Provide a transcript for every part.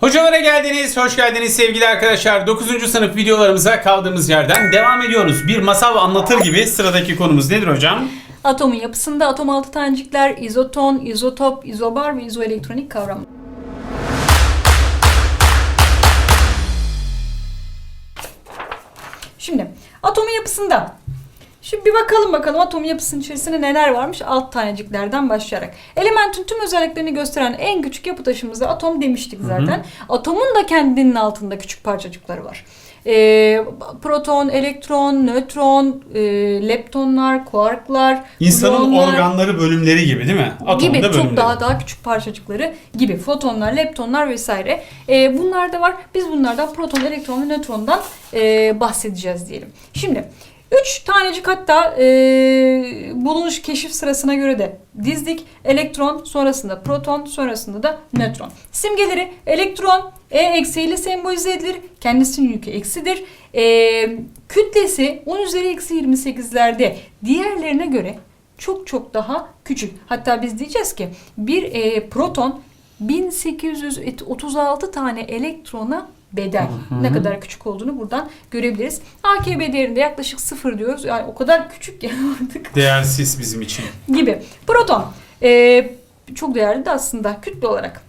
Hocalara geldiniz, hoş geldiniz sevgili arkadaşlar. 9. sınıf videolarımıza kaldığımız yerden devam ediyoruz. Bir masal anlatır gibi sıradaki konumuz nedir hocam? Atomun yapısında atom altı tanecikler, izoton, izotop, izobar ve izoelektronik kavram. Şimdi atomun yapısında Şimdi bir bakalım bakalım atomun yapısının içerisinde neler varmış alt taneciklerden başlayarak. Elementin tüm özelliklerini gösteren en küçük yapı taşımız da atom demiştik zaten. Atomun da kendinin altında küçük parçacıkları var. Ee, proton, elektron, nötron, e, leptonlar, kuarklar, İnsanın gluonlar organları bölümleri gibi değil mi? Atomun gibi da çok bölümleri. daha daha küçük parçacıkları gibi fotonlar, leptonlar vesaire. Ee, bunlar da var. Biz bunlardan proton, elektron ve nötrondan e, bahsedeceğiz diyelim. Şimdi üç tanecik hatta e, bulunuş keşif sırasına göre de dizdik. Elektron, sonrasında proton, sonrasında da nötron. Simgeleri elektron E eksiğiyle sembolize edilir. Kendisinin yükü eksidir. E, kütlesi 10 üzeri eksi 28'lerde diğerlerine göre çok çok daha küçük. Hatta biz diyeceğiz ki bir e, proton 1836 tane elektrona bedel. Ne kadar küçük olduğunu buradan görebiliriz. AKB değerinde yaklaşık sıfır diyoruz. Yani o kadar küçük ki artık Değersiz bizim için. gibi. Proton e, çok değerli de aslında kütle olarak.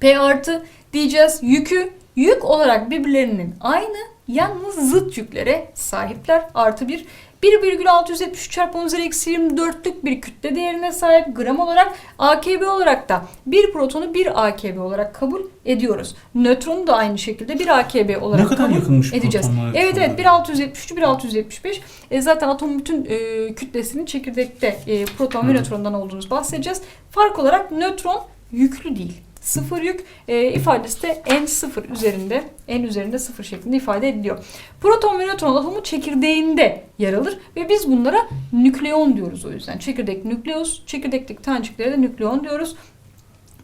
P artı diyeceğiz. Yükü yük olarak birbirlerinin aynı yalnız zıt yüklere sahipler. Artı bir 1,673 çarpı 10 üzeri eksi 24'lük bir kütle değerine sahip gram olarak AKB olarak da bir protonu bir AKB olarak kabul ediyoruz. Nötronu da aynı şekilde bir AKB olarak Ne kadar kabul yakınmış edeceğiz. Evet evet elektronlar. 1673 1675 e, zaten atomun bütün e, kütlesinin çekirdekte e, proton ve nötrondan olduğunu bahsedeceğiz. Fark olarak nötron yüklü değil. Sıfır yük e, ifadesi de n sıfır üzerinde, n üzerinde sıfır şeklinde ifade ediliyor. Proton ve nötron atomu çekirdeğinde yer alır ve biz bunlara nükleon diyoruz o yüzden. Çekirdek nükleus, çekirdekteki taneciklere de nükleon diyoruz.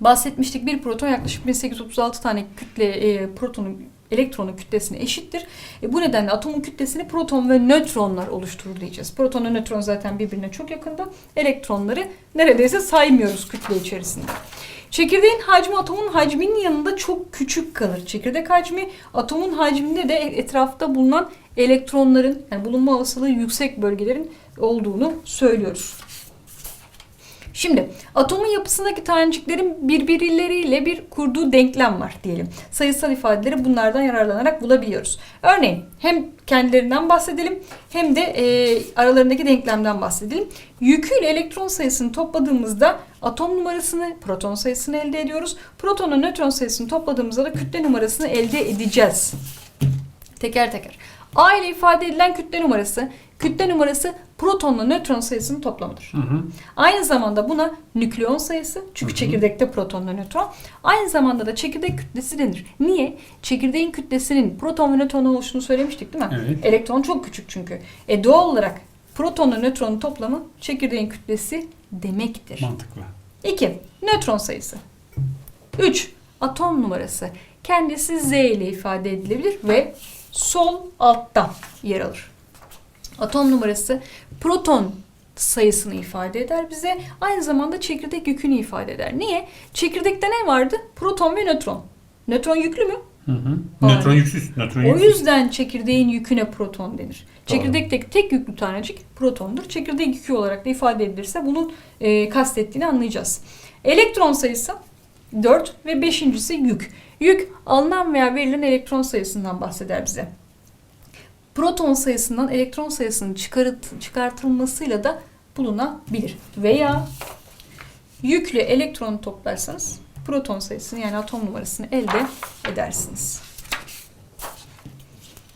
Bahsetmiştik bir proton yaklaşık 1836 tane kütle e, protonun elektronun kütlesine eşittir. E, bu nedenle atomun kütlesini proton ve nötronlar oluşturur diyeceğiz. Proton ve nötron zaten birbirine çok yakında. Elektronları neredeyse saymıyoruz kütle içerisinde. Çekirdeğin hacmi atomun hacminin yanında çok küçük kalır. Çekirdek hacmi atomun hacminde de etrafta bulunan elektronların yani bulunma olasılığı yüksek bölgelerin olduğunu söylüyoruz. Şimdi atomun yapısındaki taneciklerin birbirleriyle bir kurduğu denklem var diyelim. Sayısal ifadeleri bunlardan yararlanarak bulabiliyoruz. Örneğin hem kendilerinden bahsedelim hem de e, aralarındaki denklemden bahsedelim. Yüküyle elektron sayısını topladığımızda atom numarasını, proton sayısını elde ediyoruz. Protonla nötron sayısını topladığımızda da kütle numarasını elde edeceğiz. Teker teker. A ile ifade edilen kütle numarası, kütle numarası protonla nötron sayısının toplamıdır. Hı hı. Aynı zamanda buna nükleon sayısı çünkü Hı hı. çekirdekte protonla nötron. Aynı zamanda da çekirdek kütlesi denir. Niye? Çekirdeğin kütlesinin proton ve nötron oluştuğunu söylemiştik değil mi? Evet. Elektron çok küçük çünkü. E doğal olarak protonla nötronun toplamı çekirdeğin kütlesi demektir. Mantıklı. 2. Nötron sayısı. 3. Atom numarası. Kendisi Z ile ifade edilebilir ve sol altta yer alır. Atom numarası proton sayısını ifade eder bize. Aynı zamanda çekirdek yükünü ifade eder. Niye? Çekirdekte ne vardı? Proton ve nötron. Nötron yüklü mü? Hı hı. Nötron yüksüz. Nötron O yüksüz. yüzden çekirdeğin yüküne proton denir. Doğru. Çekirdekteki tek yüklü tanecik protondur. Çekirdek yükü olarak da ifade edilirse bunun e, kastettiğini anlayacağız. Elektron sayısı 4 ve beşincisi yük. Yük alınan veya verilen elektron sayısından bahseder bize. Proton sayısından elektron sayısının çıkarıt, çıkartılmasıyla da bulunabilir. Veya yükle elektronu toplarsanız proton sayısını yani atom numarasını elde edersiniz.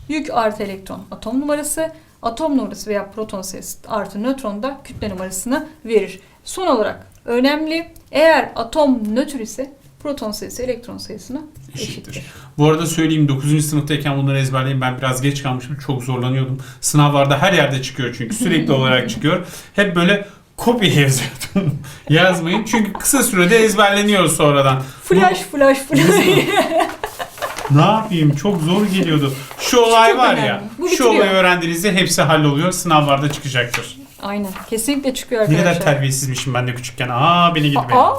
Yük artı elektron atom numarası, atom numarası veya proton sayısı artı nötron da kütle numarasını verir. Son olarak önemli eğer atom nötr ise proton sayısı elektron sayısına Eşittir. eşittir. Bu arada söyleyeyim 9. sınıftayken bunları ezberleyeyim. Ben biraz geç kalmışım. Çok zorlanıyordum. Sınavlarda her yerde çıkıyor çünkü. Sürekli olarak çıkıyor. Hep böyle kopya yazıyordum. Yazmayın. Çünkü kısa sürede ezberleniyor sonradan. Flash flash flash. Ne yapayım? Çok zor geliyordu. Şu olay Çok var önemli. ya. Bu Şu bitiriyor. olayı öğrendiğinizde hepsi halloluyor. Sınavlarda çıkacaktır. Aynen kesinlikle çıkıyor Ne arkadaşlar. kadar terbiyesizmişim ben de küçükken. Aa beni gidi beni. Aa,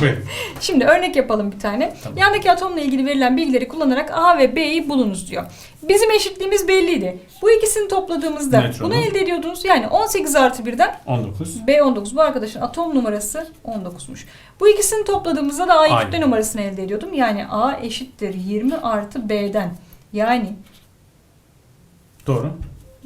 Buyurun. Şimdi örnek yapalım bir tane. Tamam. Yandaki atomla ilgili verilen bilgileri kullanarak A ve B'yi bulunuz diyor. Bizim eşitliğimiz belliydi. Bu ikisini topladığımızda Nötronu. bunu elde ediyordunuz. Yani 18 artı 1'den 19. B19 bu arkadaşın atom numarası 19'muş. Bu ikisini topladığımızda da A'yı kütle numarasını elde ediyordum. Yani A eşittir 20 artı B'den. Yani Doğru.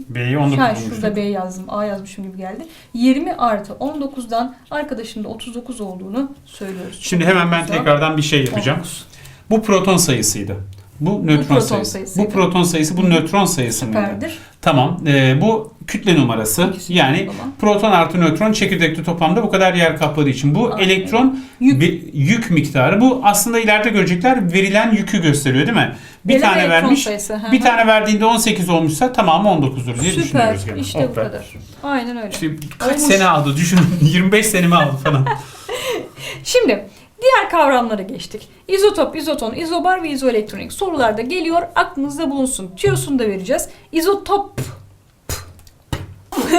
B'yi 19 ha, bulmuştuk. şurada B yazdım. A yazmışım gibi geldi. 20 artı 19'dan arkadaşın da 39 olduğunu söylüyoruz. Şimdi hemen ben tekrardan bir şey yapacağım. 19. Bu proton sayısıydı. Bu nötron proton sayısı. sayısıydı. Bu proton sayısı, bu nötron sayısı mıydı? Süperdir. Tamam. Ee, bu kütle numarası. İkisi yani toplama. proton artı nötron çekirdekli toplamda bu kadar yer kapladığı için. Bu Aynen. elektron Yük. bir yük miktarı. Bu aslında ileride görecekler verilen yükü gösteriyor değil mi? Bir Verilen tane vermiş. sayısı, Bir tane verdiğinde 18 olmuşsa tamamı 19'dur diye Süper. düşünüyoruz. gene. İşte bu Oh be. kadar. Aynen öyle. İşte kaç Olmuş. sene aldı düşünün. 25 senemi aldı falan. Şimdi diğer kavramlara geçtik. İzotop, izoton, izobar ve izoelektronik sorularda geliyor. Aklınızda bulunsun. Tüyosunu da vereceğiz. İzotop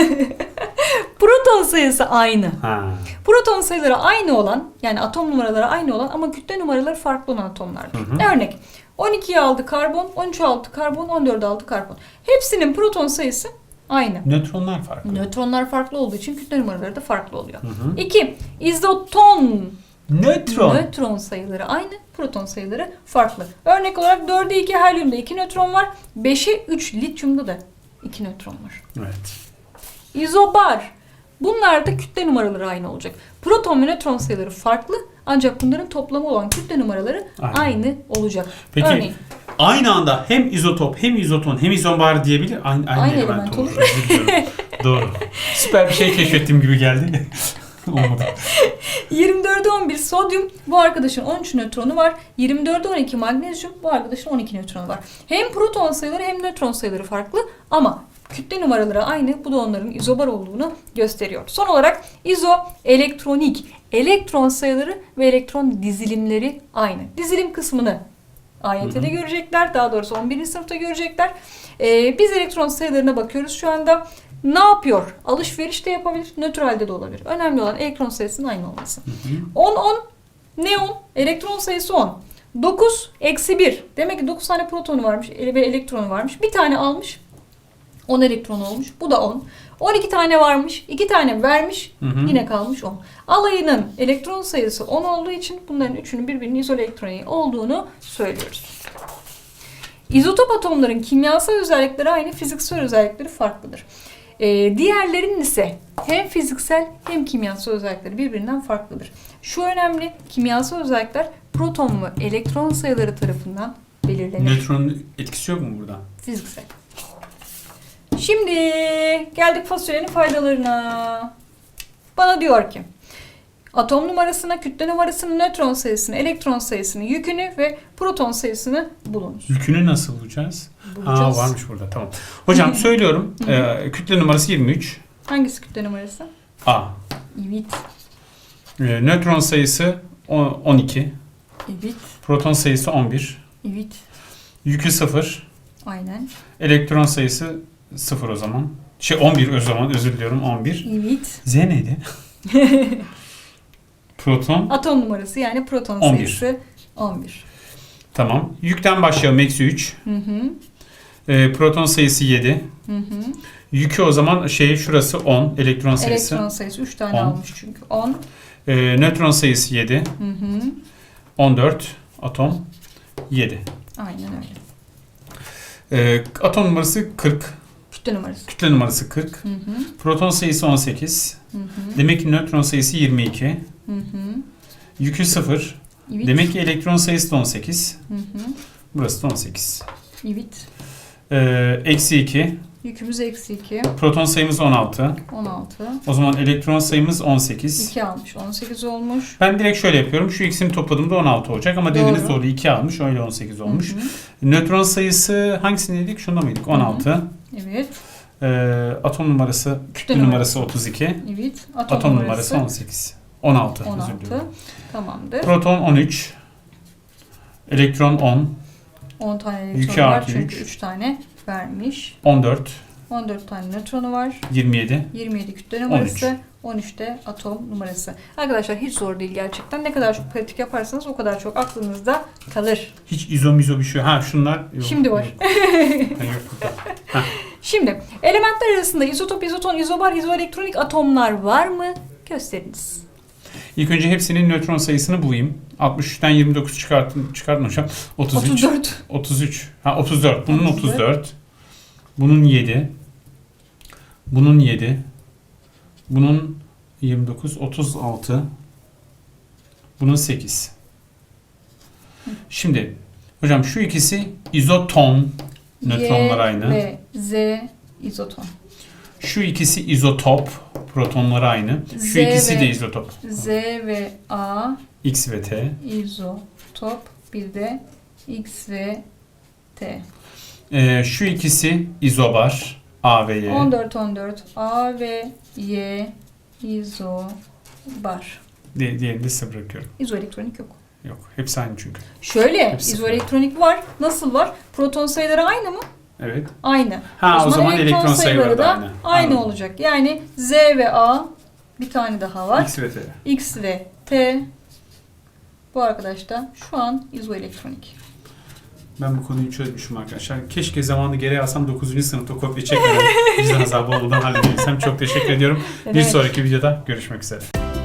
Proton sayısı aynı. ha. Proton sayıları aynı olan yani atom numaraları aynı olan ama kütle numaraları farklı olan atomlardır. Hı hı. Örnek 12'yi aldı karbon, 13'ü aldı karbon, 14'ü aldı karbon. Hepsinin proton sayısı aynı. Nötronlar farklı. Nötronlar farklı olduğu için kütle numaraları da farklı oluyor. Hı hı. 2. İzoton Nötron. Nötron sayıları aynı, proton sayıları farklı. Örnek olarak 4'e 2 helyumda 2 nötron var. 5'e 3 lityumda da 2 nötron var. Evet. İzobar. Bunlarda kütle numaraları aynı olacak. Proton ve nötron sayıları farklı ancak bunların toplamı olan kütle numaraları Aynen. aynı olacak. Peki Örneğin aynı anda hem izotop hem izoton hem izobar diyebilir. Aynı, aynı, Aynı element, element olur. Doğru. Süper bir şey keşfettiğim gibi geldi. Olmadı. 24'e 11 sodyum bu arkadaşın 13 nötronu var. 24'e 12 magnezyum bu arkadaşın 12 nötronu var. Hem proton sayıları hem nötron sayıları farklı ama kütle numaraları aynı. Bu da onların izobar olduğunu gösteriyor. Son olarak izo elektronik. Elektron sayıları ve elektron dizilimleri aynı. Dizilim kısmını AYT'de Hı hı. görecekler. Daha doğrusu 11. sınıfta görecekler. Ee, biz elektron sayılarına bakıyoruz şu anda. Ne yapıyor? Alışveriş de yapabilir, nötralde de olabilir. Önemli olan elektron sayısının aynı olması. 10 10 neon elektron sayısı 10. 9 eksi 1. Demek ki 9 tane protonu varmış ve elektronu varmış. Bir tane almış. 10 elektron olmuş. Bu da 10. 12 tane varmış. 2 tane vermiş. Hı hı. Yine kalmış 10. Alayının elektron sayısı 10 olduğu için bunların üçünün birbirinin izole elektroniği olduğunu söylüyoruz. İzotop atomların kimyasal özellikleri aynı, fiziksel özellikleri farklıdır. Ee, diğerlerinin ise hem fiziksel hem kimyasal özellikleri birbirinden farklıdır. Şu önemli, kimyasal özellikler proton ve elektron sayıları tarafından belirlenir. Nötronun etkisi yok mu burada? Fiziksel. Şimdi geldik fasulyenin faydalarına. Bana diyor ki atom numarasına, kütle numarasını, nötron sayısını, elektron sayısını, yükünü ve proton sayısını bulunuz. Yükünü nasıl bulacağız? Bulacağız. Ha varmış burada tamam. Hocam söylüyorum. Ee, kütle numarası 23. Hangisi kütle numarası? A. Evet. Ee, nötron sayısı o- 12. Evet. Proton sayısı 11. Evet. Yükü 0. Aynen. Elektron sayısı 0 o zaman. Şey 11 o zaman özür diliyorum 11. Evet. Z neydi? Proton Atom numarası yani proton 11. sayısı 11. tamam. Yükten başlayalım eksi 3. Hı hı. Ee, proton sayısı 7. Hı hı. Yükü o zaman şey şurası 10 elektron sayısı. Elektron sayısı 3 tane 10. almış çünkü. 10. Ee, nötron sayısı 7. Hı hı. 14 atom 7. Aynen öyle. Ee, atom numarası 40. Kütle numarası. Kütle numarası 40. Hı hı. Proton sayısı 18. Hı hı. Demek ki nötron sayısı 22. Hı hı. Yükü 0. Evet. Demek ki elektron sayısı da 18. Hı hı. Burası da 18. Evet. Ee, eksi 2. Yükümüz eksi 2. Proton sayımız 16. 16. O zaman elektron sayımız 18. 2 almış. 18 olmuş. Ben direkt şöyle yapıyorum. Şu ikisini topladığımda 16 olacak ama dediniz Doğru. doğru 2 almış. Öyle 18 olmuş. Hı hı. Nötron sayısı hangisini dedik? Şunda mıydık? 16. Evet. Ee, atom numarası, kütle numarası. numarası 32. Evet. Atom, Atom, numarası, numarası 18. 16. özür 16. diliyorum. Tamamdır. Proton 13. Elektron 10. 10 tane Yükü elektronu var artı çünkü üç. 3 tane vermiş. 14. 14 tane nötronu var. 27. 27 kütle numarası. 13'te atom numarası. Arkadaşlar hiç zor değil gerçekten. Ne kadar çok pratik yaparsanız o kadar çok aklınızda kalır. Hiç izo mizo bir şey. Ha şunlar. Yok, Şimdi var. Yok. Ha, yok. Şimdi elementler arasında izotop, izoton, izobar, izoelektronik atomlar var mı? Gösteriniz. İlk önce hepsinin nötron sayısını bulayım. 63'ten 29 çıkartın, çıkartın hocam. 33. 34. 33. Ha 34. Bunun 34. 34. Bunun 7. Bunun 7. Bunun 29, 36. Bunun 8. Şimdi hocam şu ikisi izoton. Nötronlar Y aynı. ve Z izoton. Şu ikisi izotop. Protonları aynı. Şu Z ikisi ve- de izotop. Z ve A X ve T. izotop. Bir de X ve T. Ee, şu ikisi izobar. A ve Y. 14 14 A ve Y izobar. Di- diğerini de size bırakıyorum. İzoelektronik yok. Yok. Hepsi aynı çünkü. Şöyle Hepsi izoelektronik var. Nasıl var? Proton sayıları aynı mı? Evet. Aynı. Ha o zaman, elektron sayıları da aynı. aynı Anladım. olacak. Yani Z ve A bir tane daha var. X ve T. X ve T. Bu arkadaş da şu an izoelektronik. Ben bu konuyu çözmüşüm arkadaşlar. Keşke zamanı geri alsam 9. sınıfta kopya çekmeden vicdan azabı olmadan halledebilsem. Çok teşekkür ediyorum. Ne Bir sonraki videoda görüşmek üzere.